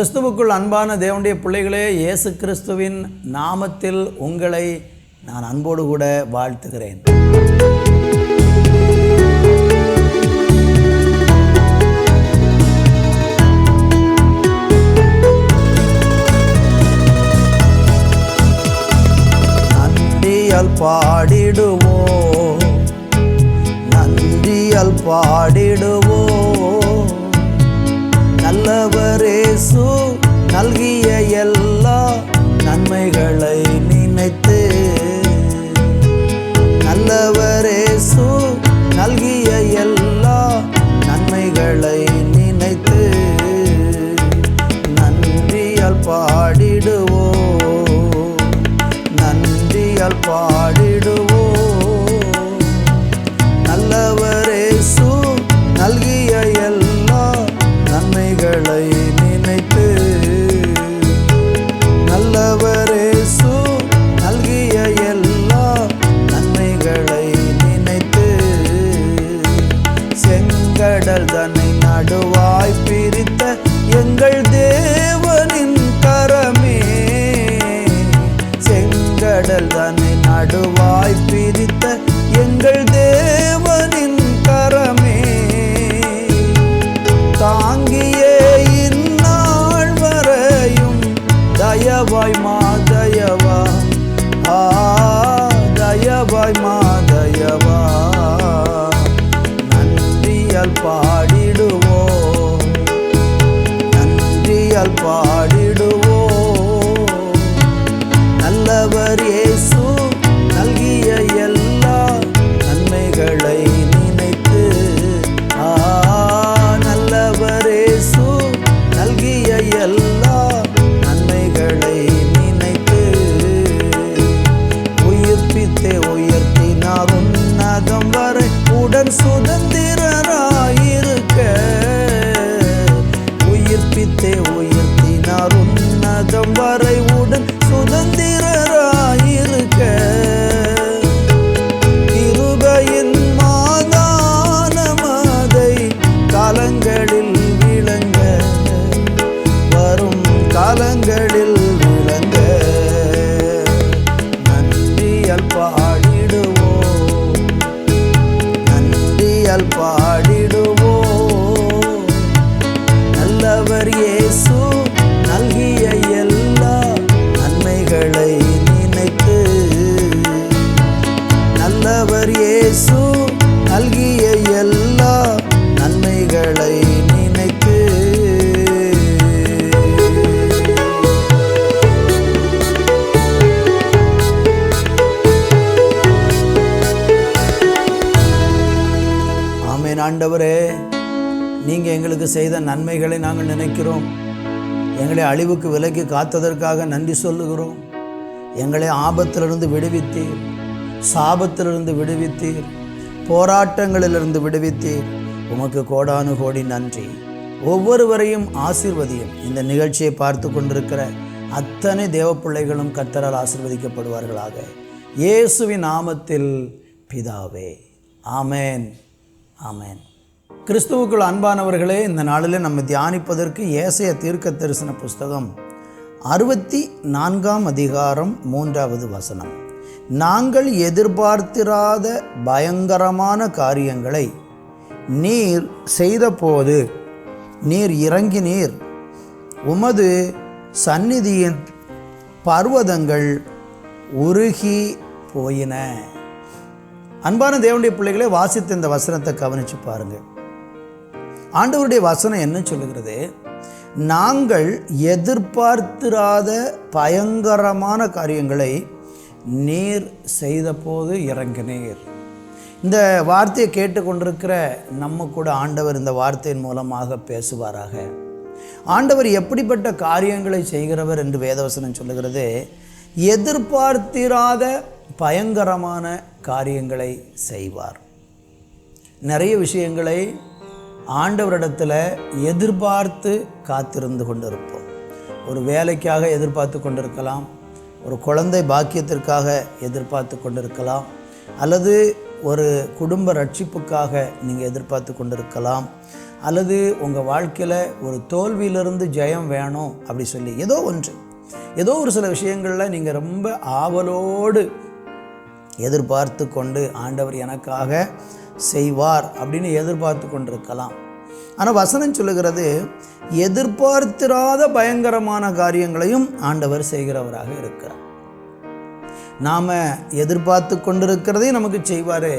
கிறிஸ்துவுக்குள் அன்பான தேவனுடைய பிள்ளைகளே இயேசு கிறிஸ்துவின் நாமத்தில் உங்களை நான் அன்போடு கூட வாழ்த்துகிறேன். நன்றியால் பாடிடுவோம். நன்றியால் பா நன்மைகளை கடல் தன்னை நடுவாய் பிரித்த எங்கள் தேவனின் ஆண்டவர் இயேசு நல்கிய எல்லா நன்மைகளை நினைத்து. ஆமேன். ஆண்டவரே நீங்கள் எங்களுக்கு செய்த நன்மைகளை நாங்கள் நினைக்கிறோம். எங்களை அழிவுக்கு விலக்கி காத்ததற்காக நன்றி சொல்லுகிறோம். எங்களை ஆபத்திலிருந்து விடுவித்தீர். சாபத்திலிருந்து விடுவித்தீர் போராட்டங்களிலிருந்து விடுவித்தீர். உமக்கு கோடானு கோடி நன்றி. ஒவ்வொருவரையும் ஆசிர்வதியும். இந்த நிகழ்ச்சியை பார்த்து கொண்டிருக்கிற அத்தனை தேவ பிள்ளைகளும் ஆசிர்வதிக்கப்படுவார்களாக. இயேசுவின் நாமத்தில் பிதாவே. ஆமேன். ஆமேன். கிறிஸ்துவுக்குள் அன்பானவர்களே இந்த நாளில் நம்ம தியானிப்பதற்கு ஏசைய தீர்க்க தரிசன புஸ்தகம் அறுபத்தி நான்காம் அதிகாரம் மூன்றாவது வசனம். நாங்கள் எதிர்பார்த்திராத பயங்கரமான காரியங்களை நீர் செய்தபோது நீர் இறங்கினீர். உமது சந்நிதியின் பர்வதங்கள் உருகி போயின. அன்பான தேவனுடைய பிள்ளைகளே வாசித்த இந்த வசனத்தை கவனித்து பாருங்கள் ஆண்டவருடைய வசனம் என்ன சொல்லுகிறது? நாங்கள் எதிர்பார்த்திராத பயங்கரமான காரியங்களை நீர் செய்தபோது இறங்கினீர். இந்த வார்த்தையை கேட்டுக்கொண்டிருக்கிற நம்ம கூட ஆண்டவர் இந்த வார்த்தையின் மூலமாக பேசுவாராக. ஆண்டவர் எப்படிப்பட்ட காரியங்களை செய்கிறவர் என்று வேதவசனம் சொல்லுகிறது. எதிர்பார்த்திராத பயங்கரமான காரியங்களை செய்வார். நிறைய விஷயங்களை ஆண்டவரிடத்தில் எதிர்பார்த்து காத்திருந்து கொண்டிருப்போம். ஒரு வேலைக்காக எதிர்பார்த்து கொண்டிருக்கலாம். ஒரு குழந்தை பாக்கியத்திற்காக எதிர்பார்த்து கொண்டிருக்கலாம் அல்லது ஒரு குடும்ப ரட்சிப்புக்காக நீங்கள் எதிர்பார்த்து கொண்டிருக்கலாம் அல்லது உங்கள் வாழ்க்கையில் ஒரு தோல்வியிலிருந்து ஜெயம் வேணும் அப்படி சொல்லி ஏதோ ஒன்று. ஏதோ ஒரு சில விஷயங்களில் நீங்கள் ரொம்ப ஆவலோடு எதிர்பார்த்து கொண்டு ஆண்டவர் எனக்காக செய்வார் அப்படின்னு எதிர்பார்த்து கொண்டிருக்கலாம். ஆனால் வசனம் சொல்லுகிறது எதிர்பார்த்திராத பயங்கரமான காரியங்களையும் ஆண்டவர் செய்கிறவராக இருக்கிறார். நாம் எதிர்பார்த்து கொண்டிருக்கிறதையும் நமக்கு செய்வார்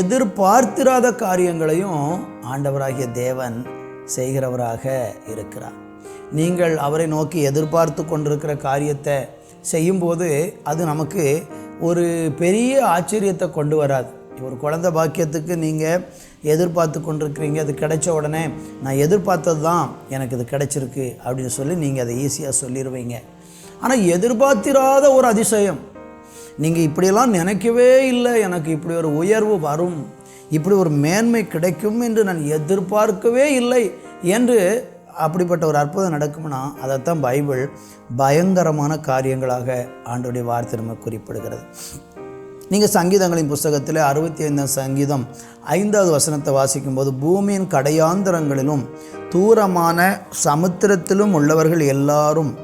எதிர்பார்த்திராத காரியங்களையும் ஆண்டவராகிய தேவன் செய்கிறவராக இருக்கிறார். நீங்கள் அவரை நோக்கி எதிர்பார்த்து கொண்டிருக்கிற காரியத்தை செய்யும்போது அது நமக்கு ஒரு பெரிய ஆச்சரியத்தை கொண்டு வராது. ஒரு குழந்தை பாக்கியத்துக்கு நீங்கள் எதிர்பார்த்து கொண்டிருக்கிறீங்க அது கிடைச்ச உடனே நான் எதிர்பார்த்தது தான் எனக்கு இது கிடைச்சிருக்கு அப்படின்னு சொல்லி நீங்கள் அதை ஈஸியாக சொல்லிடுவீங்க ஆனால் எதிர்பார்த்திராத ஒரு அதிசயம். நீங்கள் இப்படியெல்லாம் நினைக்கவே இல்லை. எனக்கு இப்படி ஒரு உயர்வு வரும். இப்படி ஒரு மேன்மை கிடைக்கும் என்று நான் எதிர்பார்க்கவே இல்லை என்று அப்படிப்பட்ட ஒரு அற்புதம் நடக்கும்னா அதைத்தான் பைபிள் பயங்கரமான காரியங்களாக ஆண்டோடைய வார்த்தை நம்ம குறிப்பிடுகிறது. நீங்கள் சங்கீதங்களின் புஸ்தகத்தில் அறுபத்தி ஐந்தாம் சங்கீதம் ஐந்தாவது வசனத்தை வாசிக்கும்போது பூமியின் கடையாந்தரங்களிலும் தூரமான சமுத்திரத்திலும் உள்ளவர்கள் எல்லாரும்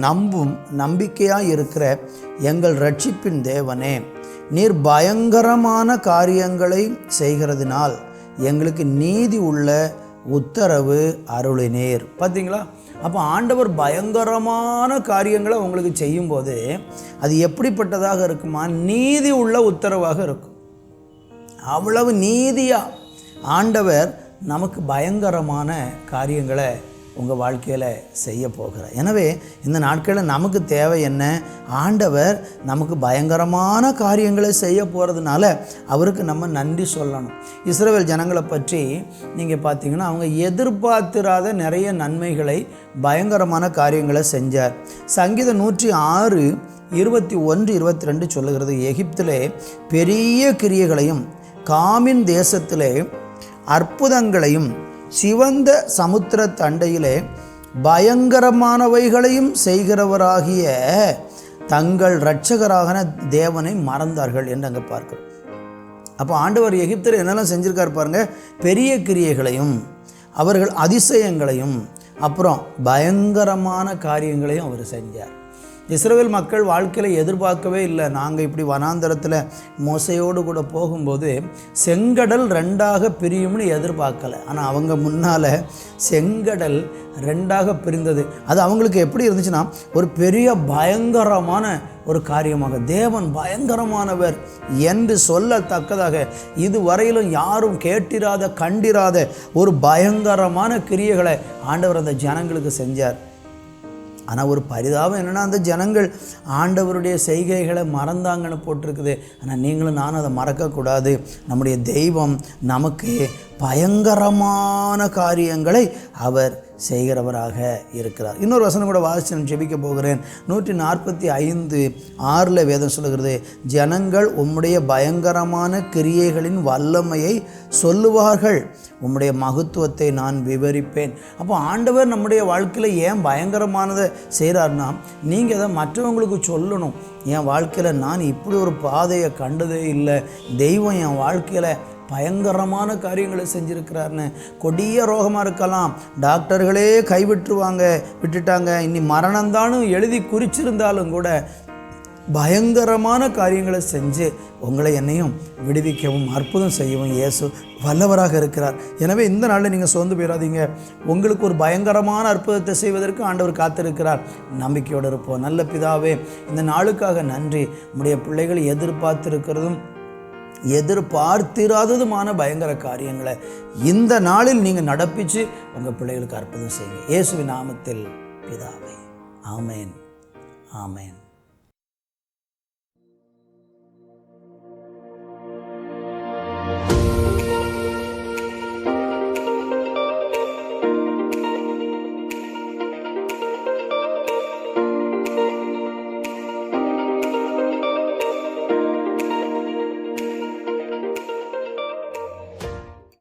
நம்பும் நம்பிக்கையாக இருக்கிற எங்கள் ரட்சிப்பின் தேவனே நீர் பயங்கரமான காரியங்களை செய்கிறதினால் எங்களுக்கு நீதி உள்ள உத்தரவு அருளினீர். பார்த்தீங்களா அப்போ ஆண்டவர் பயங்கரமான காரியங்களை உங்களுக்கு செய்யும்போது அது எப்படிப்பட்டதாக இருக்குமா? நீதி உள்ள உத்தரவாக இருக்கும். அவ்வளவு நீதியாக ஆண்டவர் நமக்கு பயங்கரமான காரியங்களை உங்கள் வாழ்க்கையில் செய்ய போகிறார். எனவே இந்த நாட்களில் நமக்கு தேவை என்ன? ஆண்டவர் நமக்கு பயங்கரமான காரியங்களை செய்ய போகிறதுனால அவருக்கு நம்ம நன்றி சொல்லணும். இஸ்ரேல் ஜனங்களை பற்றி நீங்கள் பார்த்தீங்கன்னா அவங்க எதிர்பார்த்திராத நிறைய நன்மைகளை பயங்கரமான காரியங்களை செஞ்சார். சங்கீதம் நூற்றி ஆறு இருபத்தி ஒன்று இருபத்தி ரெண்டு சொல்லுகிறது. எகிப்திலே பெரிய கிரியைகளையும் காமின் தேசத்திலே அற்புதங்களையும் சிவந்த சமுத்திர தண்டையிலே பயங்கரமானவைகளையும் செய்கிறவராகிய தங்கள் இரட்சகராகன தேவனை மறந்தார்கள் என்று அங்கே பார்க்கிறோம். அப்போ ஆண்டவர் எகிப்தர் என்னெல்லாம் செஞ்சுருக்கார் பாருங்க. பெரிய கிரியைகளையும் அவர்கள் அதிசயங்களையும் அப்புறம் பயங்கரமான காரியங்களையும் அவர் செஞ்சார். இஸ்ரேல் மக்கள் வாழ்க்கையில் எதிர்பார்க்கவே இல்லை. நாங்கள் இப்படி வனாந்தரத்தில் மோசையோடு கூட போகும்போது செங்கடல் ரெண்டாக பிரியும்னு எதிர்பார்க்கலை. ஆனால் அவங்க முன்னால் செங்கடல் ரெண்டாக பிரிந்தது. அது அவங்களுக்கு எப்படி இருந்துச்சுன்னா ஒரு பெரிய பயங்கரமான ஒரு காரியமாக தேவன் பயங்கரமானவர் என்று சொல்லத்தக்கதாக இதுவரையிலும் யாரும் கேட்டிராத கண்டிராத ஒரு பயங்கரமான கிரியைகளை ஆண்டவர் அந்த ஜனங்களுக்கு செஞ்சார். ஆனால் ஒரு பரிதாபம் என்னென்னா அந்த ஜனங்கள் ஆண்டவருடைய செய்கைகளை மறந்தாங்கன்னு போட்டிருக்குது. ஆனால் நீங்களும் நானும் அதை மறக்கக்கூடாது. நம்முடைய தெய்வம் நமக்கு பயங்கரமான காரியங்களை அவர் செய்கிறவராக இருக்கிறார். இன்னொரு வசனம் கூட வாசித்து நான் ஜெபிக்க போகிறேன். நூற்றி நாற்பத்தி ஐந்து ஆறில் வேதம் சொல்லுகிறது ஜனங்கள் உம்முடைய பயங்கரமான கிரியைகளின் வல்லமையை சொல்லுவார்கள். உம்முடைய மகத்துவத்தை நான் விவரிப்பேன். அப்போ ஆண்டவர் நம்முடைய வாழ்க்கையில் ஏன் பயங்கரமானதை செய்கிறார்னா நீங்கள் அதை மற்றவங்களுக்கு சொல்லணும். என் வாழ்க்கையில் நான் இப்படி ஒரு பாதையை கண்டதே இல்லை. தெய்வம் என் வாழ்க்கையில் பயங்கரமான காரியங்களை செஞ்சுருக்கிறாருன்னு. கொடிய ரோகமாக இருக்கலாம். டாக்டர்களே கைவிட்டுருவாங்க விட்டுட்டாங்க. இனி மரணந்தானும் எழுதி குறிச்சிருந்தாலும் கூட பயங்கரமான காரியங்களை செஞ்சு உங்களை என்னையும் விடுவிக்கவும் அற்புதம் செய்யவும் இயேசு வல்லவராக இருக்கிறார். எனவே இந்த நாளில் நீங்கள் சோர்ந்து போயிடாதீங்க. உங்களுக்கு ஒரு பயங்கரமான அற்புதத்தை செய்வதற்கு ஆண்டவர் காத்திருக்கிறார். நம்பிக்கையோடு இருப்போம். நல்ல பிதாவே இந்த நாளுக்காக நன்றி. நம்முடைய பிள்ளைகள் எதிர்பார்த்திருக்கிறதும் எதிர்பார்த்திராததுமான பயங்கர காரியங்களை இந்த நாளில் நீங்கள் நடப்பிச்சு உங்கள் பிள்ளைகளுக்கு அற்புதம் செய்யுங்க. இயேசுவின் நாமத்தில் பிதாவை. ஆமேன். ஆமேன்.